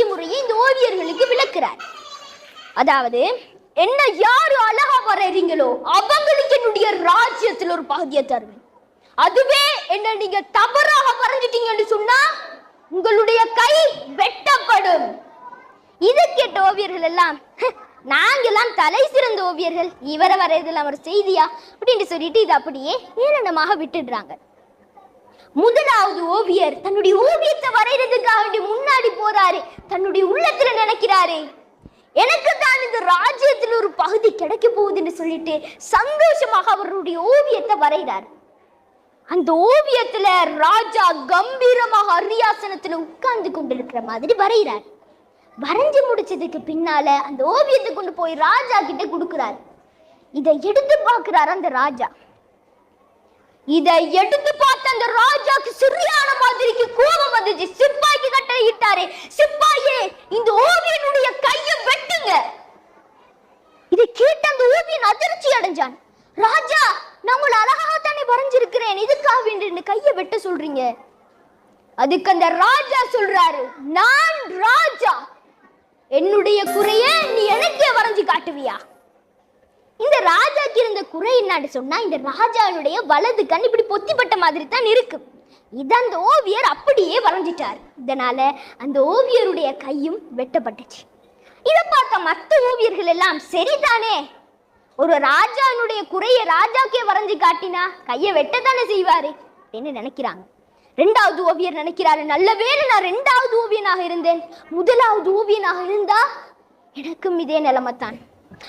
விதிமுறையை இந்த ஓவியர்களுக்கு விளக்கிறார். அதாவது என்ன யாரு அழகா வரைறீங்களோ அவங்களுக்கு என்னுடைய ராஜ்யத்தில் ஒரு பகுதியை தருவேன். அதுவே என்ன நீங்க தவறாக வரைஞ்சிட்டீங்கன்னு சொன்னா உங்களுடைய கை வெட்டப்படும். இது கேட்ட ஓவியர்கள் எல்லாம் நாங்கெல்லாம் தலை சிறந்த ஓவியர்கள். இவரை வரையறதுல ஒரு செய்தியா? அப்படின்னு சொல்லிட்டு இது அப்படியே ஏளனமாக விட்டுடுறாங்க. முதலாவது ஓவியர் தன்னுடைய ஓவியத்தை வரைகிறதுக்காக வேண்டி முன்னாடி போறாரு தன்னுடைய உள்ளத்துல நினைக்கிறாரு. எனக்கு தான் இந்த ராஜ்யத்தில் ஒரு பகுதி கிடைக்க போகுதுன்னு சொல்லிட்டு சந்தோஷமாக அவருடைய ஓவியத்தை வரைகிறார். அந்த ஓவியத்துல ராஜா கம்பீரமாக அரியாசனத்துல உட்கார்ந்து கொண்டிருக்கிற மாதிரி வரைகிறார். வரைஞ்சு முடிச்சதுக்கு பின்னால அந்த ஓவியத்தை கொண்டு போய் ராஜா கிட்ட கொடுக்கிறார். இதை எடுத்து பார்க்கிறார் அந்த ராஜா. இதை எடுத்து பார்த்த அந்த ராஜாக்கு சரியான மாதிரிக்கு கோபம் வந்துச்சு. சிப்பாய்க்கு கட்டளை இட்டாரே. சிப்பாயே இந்த ஓவியனுடைய கையை வெட்டுங்க. இதை கேட்ட அந்த ஓவியன் அதிர்ச்சி அடைஞ்சான். ராஜா நான் உங்களை அழகாகத்தானே வரைஞ்சிருக்கிறேன். இதுக்காக வேண்டி கையை வெட்ட சொல்றீங்க? அதுக்கு அந்த ராஜா சொல்றாரு நான் ராஜா. என்னுடைய குறைய நீ எனக்கே வரைஞ்சு காட்டுவியா? இந்த ராஜாக்கு இருந்த குறை என்னன்னு சொன்னா இந்த ராஜாவுடைய வலது கண் இப்படி பொத்திப்பட்ட மாதிரி தான் இருக்கு. இதை அந்த ஓவியர் அப்படியே வரைஞ்சிட்டார். இதனால அந்த ஓவியருடைய கையும் வெட்டப்பட்டுச்சு. இதை பார்த்த மற்ற ஓவியர்கள் எல்லாம் சரிதானே? ஒரு ராஜானுடைய குறைய ராஜாக்கே வரைஞ்சு காட்டினா கையை வெட்டத்தானே செய்வாரு? அப்படின்னு நினைக்கிறாங்க. ரெண்டாவது ஓவியர் நினைக்கிறாரு நல்ல வேளை நான் ரெண்டாவது ஓவியனாக இருந்தேன். முதலாவது ஓவியனாக இருந்தா எனக்கும் இதே நிலைமைத்தான்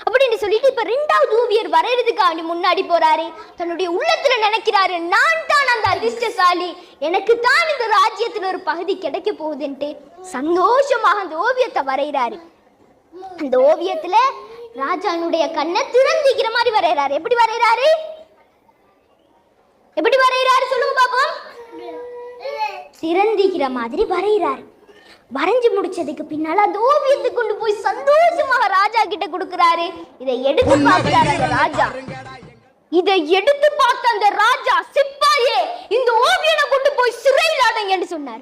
அப்படின்னு சொல்லிட்டு இப்ப ரெண்டாவது ஓவியர் வரையறதுக்காண்டி முன்னாடி போறாரு. தன்னுடைய உள்ளத்துல நினைக்கிறாரு நான் தான் அந்த அதிர்ஷ்டசாலி. எனக்கு தான் இந்த ராஜ்யத்துல ஒரு பகுதி கிடைக்க போகுதுன்ட்டு சந்தோஷமாக அந்த ஓவியத்தை வரைகிறாரு. அந்த ஓவியத்துல ராஜானுடைய கண்ணை திறந்திக்கிற மாதிரி வரைகிறாரு. எப்படி வரைகிறாரு? எப்படி வரைகிறாரு சொல்லுங்க பாப்போம்? திறந்திக்கிற மாதிரி வரைகிறாரு. வரைஞ்சு முடிச்சதுக்கு பின்னால அந்த ஓவியத்தை கொண்டு போய் சந்தோஷமாக ராஜா கிட்ட கொடுக்கறாரு. இதை எடுத்து பார்க்கிறாரு அந்த ராஜா இதை எடுத்து பார்த்த அந்த ராஜா சிப்பாயே இந்த ஓவியனை கொண்டு போய் சிறையில் அடைங்கன்னு சொன்னார்.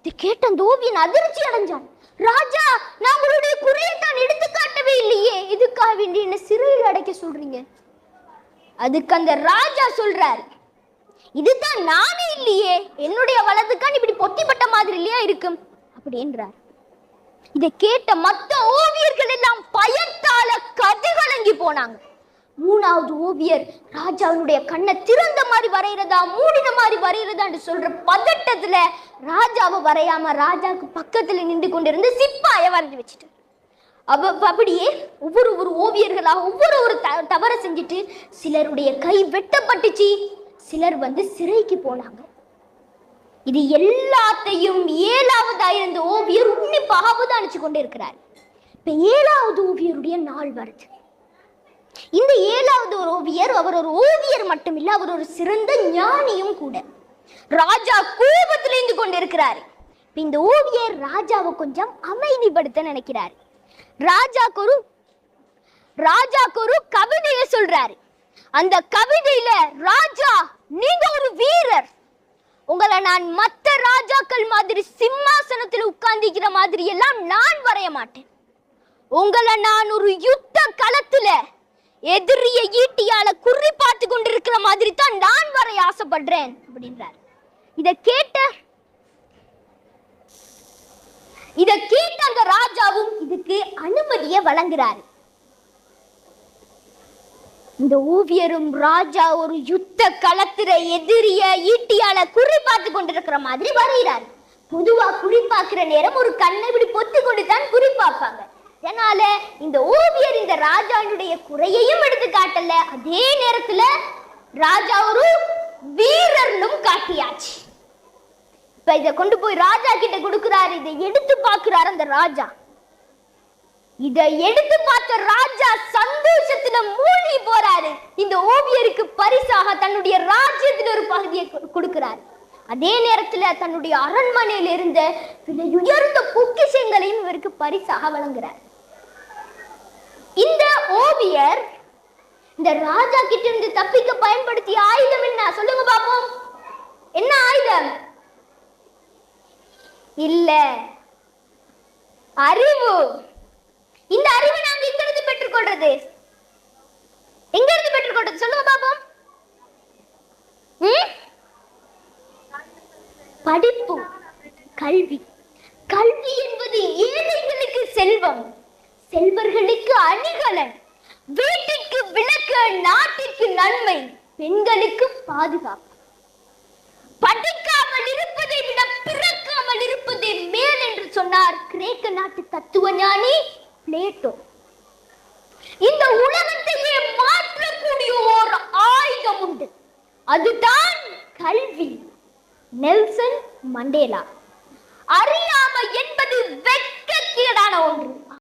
இதை கேட்ட அந்த ஓவியன் அதிர்ச்சி அடைஞ்சான். ராஜா நான் உங்களுடைய குறையை தான் எடுத்து காட்டவே இல்லையே. இதுக்காக வேண்டி என்ன சிறையில் அடைக்க சொல்றீங்க? அதுக்கு அந்த ராஜா சொல்றாரு இதுதான் நானே இல்லையே. என்னுடைய வலதுக்கான் இப்படி பொத்திப்பட்ட மாதிரி இல்லையா இருக்கும்? அப்படின்றார் இதை கேட்ட மத்த ஓவியர்கள் எல்லாம் பயத்தால கதிகலங்கி போனாங்க. மூணாவது ஓவியர் ராஜாவுடைய கண்ணை திறந்த மாதிரி வரைகிறதா மூடின மாதிரி வரைகிறதான்னு சொல்ற பதட்டத்துல ராஜாவை வரையாம ராஜாவுக்கு பக்கத்துல நின்று கொண்டிருந்து சிப்பாய வரைஞ்சு வச்சுட்டார். அவ அப்படியே ஒவ்வொரு ஒரு ஓவியர்களாக ஒவ்வொரு ஒரு த தவறை செஞ்சுட்டு சிலருடைய கை வெட்டப்பட்டுச்சு. சிலர் வந்து சிறைக்கு போனாங்க. இது எல்லாத்தையும் ஏழாவதாக இருந்த ஓவியர் உன்னிப்பாக அவதானிச்சு கொண்டு இருக்கிறார் இப்போ ஏழாவது ஓவியருடைய நாள் வருது. இந்த ஏழாவது ஒரு ஓவியர் அவர் ஒரு ஓவியர் மட்டுமில்ல அவர் ஒரு சிறந்த ஞானியும் கூட. ராஜா கோபத்திலிருந்து கொண்டிருக்கிறார். இந்த ஓவியர் ராஜாவை கொஞ்சம் அமைதிப்படுத்த நினைக்கிறார். ராஜாக்கு ஒரு ராஜாக்கு ஒரு கவிதையை சொல்றாரு. அந்த கவிதையில ராஜா நீங்க ஒரு வீரர். உங்களை நான் மத்த ராஜாக்கள் மாதிரி சிம்மாசனத்தில் உட்கார்ந்திக்கிற மாதிரி எல்லாம் நான் வரைய மாட்டேன். உங்களை நான் ஒரு யுத்த களத்துல எதிரிய ஈட்டியால குறி பார்த்து கொண்டிருக்கிற மாதிரி தான் நான் வரைய ஆசைப்படுறேன் அப்படின்றார். இத கேட்ட இத கேட்ட அந்த ராஜாவும் இதுக்கு அனுமதியை வழங்குறாரு. இந்த ஓவியரும் ராஜா ஒரு யுத்த களத்துல எதிரிய ஈட்டியால குறி பார்த்து கொண்டிருக்கிற மாதிரி வரைகிறார். பொதுவா குறி பார்க்கிற நேரம் ஒரு கண்ணை இப்படி பொத்தி கொண்டு தான் குறி பார்ப்பாங்க. அதனால இந்த ஓவியர் இந்த ராஜாவுடைய குறையையும் எடுத்து காட்டல. அதே நேரத்துல ராஜா ஒரு வீரர்னும் காட்டியாச்சு. இப்ப இதை கொண்டு போய் ராஜா கிட்ட கொடுக்கிறாரு. இதை எடுத்து பாக்குறாரு அந்த ராஜா. இதை எடுத்து பார்த்த ராஜா சந்தோஷத்துல மூழ்கி போறாரு. இந்த ஓவியருக்கு பரிசாக தன்னுடைய ராஜ்யத்தின் ஒரு பகுதியை கொ- கொடுக்கிறார். அதே நேரத்துல தன்னுடைய அரண்மனையில் இருந்த விலை உயர்ந்த பொக்கிஷங்களையும் இவருக்கு பரிசாக வழங்குறார். இந்த ஓவியர் இந்த ராஜா கிட்ட இருந்து தப்பிக்க பயன்படுத்திய ஆயுதம் என்ன? சொல்லுங்க பாப்போம். என்ன ஆயுதம்? இல்ல. அறிவு. இந்த அறிவை நாம் எங்கிருந்து பெற்றுக்கொள்றது? எங்க இருந்து பெற்றுக்கொள்றது? சொல்லுங்க பாப்போம். படிப்பு கல்வி. கல்வி என்பது ஏழைகளுக்கு செல்வம். செல்வர்களுக்கு அணிகலன். வீட்டிற்கு விளக்கு நாட்டிற்கு நன்மை. பெண்களுக்கு பாதுகாப்பு. படிக்காமல் இருப்பதை விட பிறக்காமல் இருப்பதே மேல் என்று சொன்னார் கிரேக்க நாட்டு தத்துவ ஞானி பிளேட்டோ இந்த உலகத்தையே மாற்றக்கூடிய ஒரு ஆயுதம் உண்டு. அதுதான் கல்வி. Nelson Mandela. அறியாமை என்பது வெட்கக்கேடான ஒன்று.